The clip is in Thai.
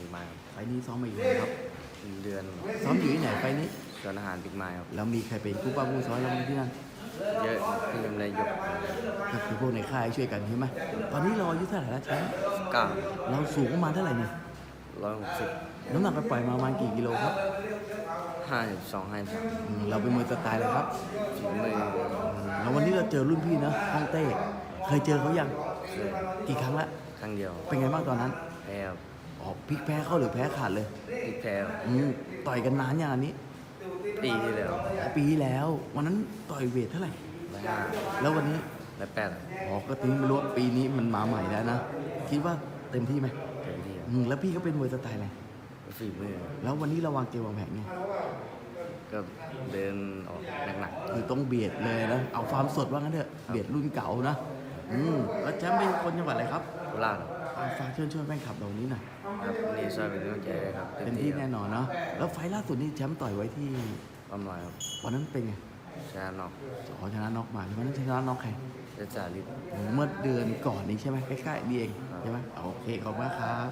บิ๊กไม้ครับไฟล์นี้ซ้อมมาอยู่นะครับ เดือนซ้อมอยู่ที่ไหนไฟล์นี้สวนอาหารบิ๊กไม้ครับแล้วมีใครเป็นคู่ป้าคู่ซ้อยเราที่นั่นเยอะที่ยังได้ยกก็คือพวกในค่ายช่วยกันใช่ไหมตอนนี้เราอายุเท่าไหร่แล้วแชมป์เก้าเราสูงประมาณเท่าไหร่เนี่ยร้อยหกสิบน้ำหนักไปปล่อยมาประมาณกี่กิโลครับห้าสองห้าสามอืมเราเป็นมวยสไตล์เลยครับฝีมือแล้ววันนี้เราเจอรุ่นพี่นะฮ่องเต้ เคยเจอเขายังเคยกี่ครั้งละ ครั้งเดียว เป็นไงบ้างตอนนั้นแพ้ครับ ออกพลิกแพ้เข้าหรือแพ้ขาดเลยพลิกแพ้ครับอืมต่อยกันนานอย่างอันนี้ปีที่แล้วอ๋อปีที่แล้ว วันนั้นต่อยเวทเท่าไหร่ ร้อยห้าแล้ววันนี้ร้อยแปดอ๋อก็ทีนี้ไม่รู้ว่าปีนี้มันมาใหม่แล้วนะ คิดว่าเต็มที่ไหมเต็มที่ครับอืมแล้วพี่ก็เป็นมวยสไตล์อะไรฝีมือแล้ววันนี้เราวางเกมวางแผนไงก็เดินออกหนักคือต้องเบียดเลยนะ เอาความสดว่างั้นเถอะ เบียดรุ่นเก่านะ อืมแล้วแชมป์เป็นคนจังหวัดอะไรครับๆโคราชเอาฝากเชิญชวนแฟนคลับเรานี้หน่อยครับนี่ช่วยเป็นกำลังใจด้วยครับเป็นที่แน่นอนเนาะแล้วไฟล์ล่าสุดนี่แชมป์ต่อยไว้ที่ประมาณครับวันนั้นเป็นไงชนะนอกอ๋อชนะน็อกมาวันนั้นชนะน็อกใครเดจาริสเมื่อเดือนก่อนนี้ใช่ไหมใกล้ๆนี่เองใช่ไหมโอเคขอบคุณมากครับ